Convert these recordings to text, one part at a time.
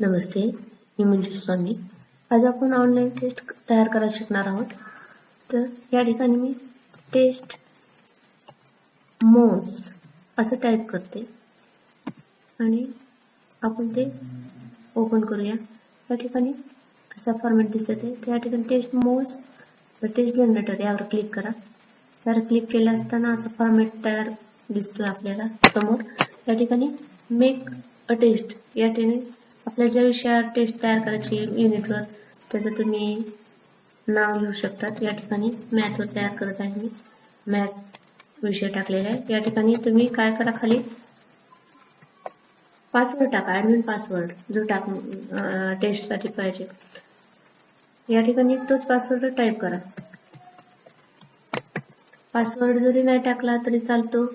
नमस्ते मी मंजू स्वामी. आज आपण online taste तयार करायला शिकणार आहोत. तर या ठिकाणी मी टेस्ट मोज असं टाईप करते. आणि आपण ते ओपन करूया. या ठिकाणी असा फॉर्मॅट दिसत आहे. त्या ठिकाणी टेस्ट मोज टेस्ट जनरेटर यावर क्लिक करा. यावर क्लिक केलं असताना असा फॉर्मॅट तयार दिसतोय आपल्याला समोर. या ठिकाणी मेक अ टेस्ट या ठिकाणी आपल्या ज्या विषयावर टेस्ट तयार करायची युनिटवर त्याचं तुम्ही नाव लिहू शकतात. या ठिकाणी मॅथवर तयार करत आहे मी. मॅथ विषय टाकलेला आहे. या ठिकाणी तुम्ही काय करा खाली? पासवर्ड टाका ऍडमिन पासवर्ड जो टाक टेस्टसाठी पाहिजे. या ठिकाणी तोच पासवर्ड टाईप करा. पासवर्ड जरी नाही टाकला तरी चालतो.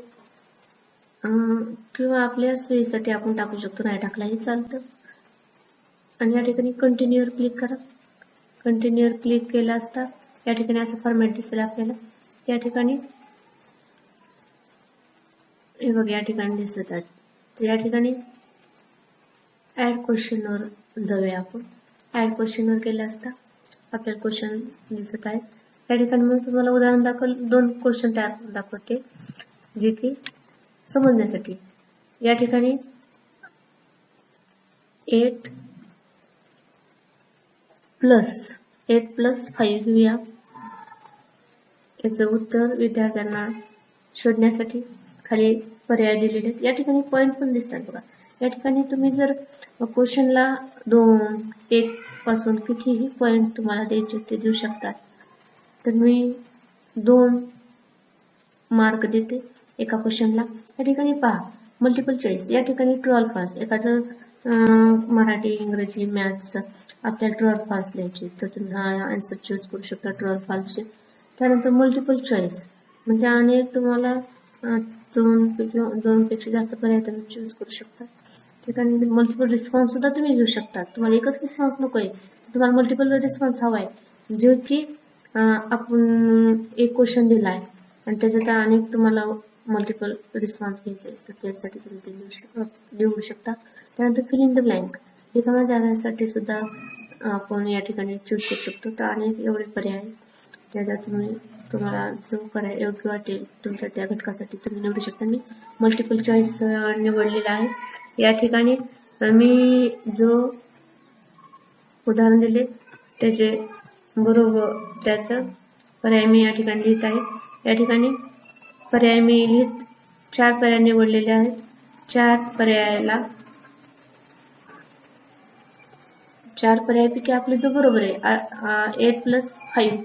किंवा आपल्या सोयीसाठी आपण टाकू शकतो नाही टाकलाही चालतं. आणि या ठिकाणी कंटिन्यूवर क्लिक करा. कंटिन्यूवर क्लिक केला असता या ठिकाणी असं फॉर्मॅट दिसेल आपल्याला. या ठिकाणी हे बघ या ठिकाणी दिसत आहेत. तर या ठिकाणी ऍड क्वेश्चनवर जाऊया आपण. ऍड क्वेश्चनवर केलं असता आपल्याला क्वेश्चन दिसत आहेत. या ठिकाणी मी तुम्हाला उदाहरण दाखवल दोन क्वेश्चन तयार दाखवते जे की समजण्यासाठी. या ठिकाणी eight plus eight plus five घेऊया. याचं उत्तर विद्यार्थ्यांना शोधण्यासाठी खाली पर्याय दिलेले आहेत. या ठिकाणी पॉईंट पण दिसतात बघा. या ठिकाणी तुम्ही जर क्वेश्चनला दोन एक पासून कितीही पॉईंट तुम्हाला द्यायचे ते देऊ शकतात तर मी दोन मार्क देते एका क्वेश्चनला या ठिकाणी पहा. मल्टिपल चॉईस या ठिकाणी ट्रॉल पास एखादं मराठी इंग्रजी मॅथ्स आपल्या ट्रॉल पास लिहायचे. तर तुम्ही हा आन्सर चूज करू शकता ट्रॉल पासचे. त्यानंतर मल्टिपल चॉईस म्हणजे अनेक तुम्हाला दोन दोन पेक्षा जास्त पर्याय तुम्ही चूज करू शकता. ठिकाणी मल्टिपल रिस्पॉन्स सुद्धा तुम्ही घेऊ शकता. तुम्हाला एकच रिस्पॉन्स नको आहे तुम्हाला मल्टिपल रिस्पॉन्स हवा आहे जे की आपण एक क्वेश्चन दिला आहे आणि त्याच्यात अनेक तुम्हाला मल्टिपल रिस्पॉन्स घ्यायचे तर त्यासाठी तुम्ही ते लिहू लिहू शकता. त्यानंतर फिल इन द ब्लँक रिकाम्या जागांसाठी सुद्धा आपण या ठिकाणी चूज करू शकतो. तर अनेक एवढे पर्याय त्याच्यात तुम्ही तुम्हाला जो पर्याय योग्य वाटेल तुमच्या त्या घटकासाठी तुम्ही निवडू शकता. मी मल्टिपल चॉईस निवडलेला आहे. या ठिकाणी मी जो उदाहरण दिले त्याचे बरोबर त्याचं पर्याय मी या ठिकाणी लिहित आहे. या ठिकाणी पर्याय मी लिहित चार पर्याय निवडलेले आहेत. चार पर्यायाला चार पर्यायपैकी आपले जो बरोबर आहे एट प्लस फाईव्ह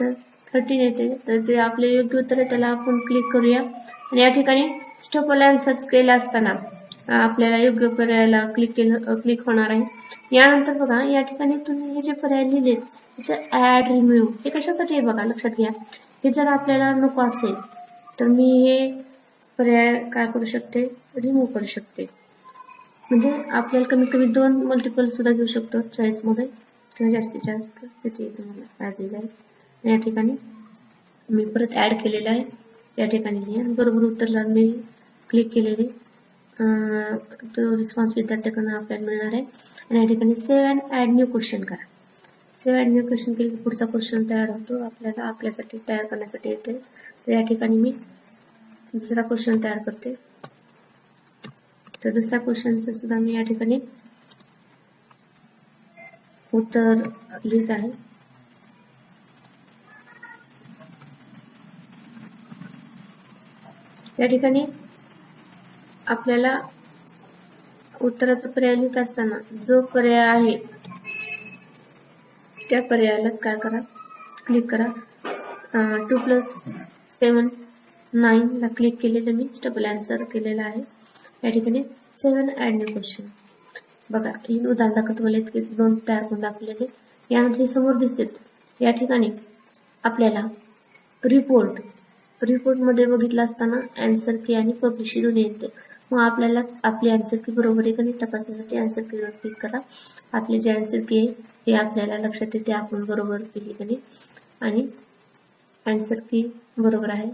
तर थर्टीन येते. तर जे आपले योग्य उत्तर आहे त्याला आपण क्लिक करूया. आणि या ठिकाणी स्टॉप अलायन्स केला असताना आपल्याला योग्य पर्यायाला क्लिक केलं क्लिक होणार आहे. यानंतर बघा या ठिकाणी तुम्ही हे जे पर्याय लिहिलेत इथं ऍड रिम्यू हे कशासाठी आहे बघा? लक्षात घ्या. हे जर आपल्याला नको असेल तर मी हे पर्याय काय करू शकते? रिमूव्ह करू शकते. म्हणजे आपल्याला कमीत कमी दोन मल्टिपल सुद्धा घेऊ शकतो चॉईसमध्ये. किंवा जास्तीत जास्त किती तुम्हाला? आहे या ठिकाणी मी परत ऍड केलेलं आहे. या ठिकाणी बरोबर उत्तरला मी क्लिक केलेली. तो रिस्पॉन्स विद्यार्थ्याकडून आपल्याला मिळणार आहे आणि या ठिकाणी सेव्ह अँड न्यू क्वेश्चन करा। सेव्ह अँड न्यू क्वेश्चन केले पुढचा क्वेश्चन तयार होतो। आपल्याला आपल्यासाठी तयार करण्यासाठी येते। तर या ठिकाणी मी दुसरा क्वेश्चन तयार करते। तर दुसऱ्या क्वेश्चनचं सुद्धा मी या उत्तर लिहित आहे। या ठिकाणी आपल्याला उत्तराचा पर्याय लिहित असताना जो पर्याय आहे त्या पर्यायालाच काय करा? क्लिक करा. टू प्लस सेवन नाईन ला क्लिक केलेलं मी डबल आन्सर केलेला आहे. या ठिकाणी सेवन अँड क्वेश्चन बघा उदाहरण दाखवत तुम्हाला. इतके दोन तयार करून दाखवलेले. यानंतर हे समोर दिसते या ठिकाणी आपल्याला रिपोर्ट रिपोर्टमध्ये बघितलं असताना अँसर की आणि पब्लिश दोन्ही येते. मग आपल्याला आपली अँसर की बरोबर आहे का नाही तपासण्यासाठी अँसर कीवर क्लिक करा. आपली जे अँसर की आहे हे आपल्याला लक्षात येते आपण बरोबर केली का नाही. आणि अँसर की बरोबर आहे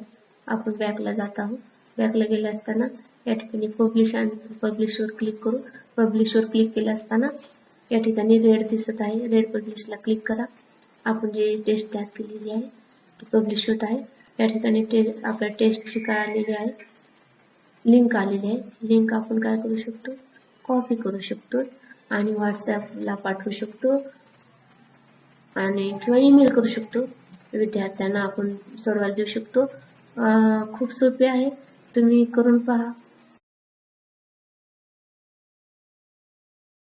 आपण बॅकला जात आहोत. बॅकला गेले असताना या ठिकाणी पब्लिश आणि पब्लिशवर क्लिक करू. पब्लिशवर क्लिक केलं असताना या ठिकाणी रेड दिसत आहे. रेड पब्लिशला क्लिक करा. आपण जे टेस्ट तयार केलेली आहे ती पब्लिश होत आहे. या ठिकाणी टे आपल्या टेस्टची काय आलेली आहे? लिंक आलेली आहे. लिंक आपण काय करू शकतो? कॉपी करू शकतो आणि व्हॉट्सॲपला पाठवू शकतो आणि किंवा ईमेल करू शकतो. विद्यार्थ्यांना आपण सोडवायला देऊ शकतो. खूप सोपे आहे. तुम्ही करून पहा.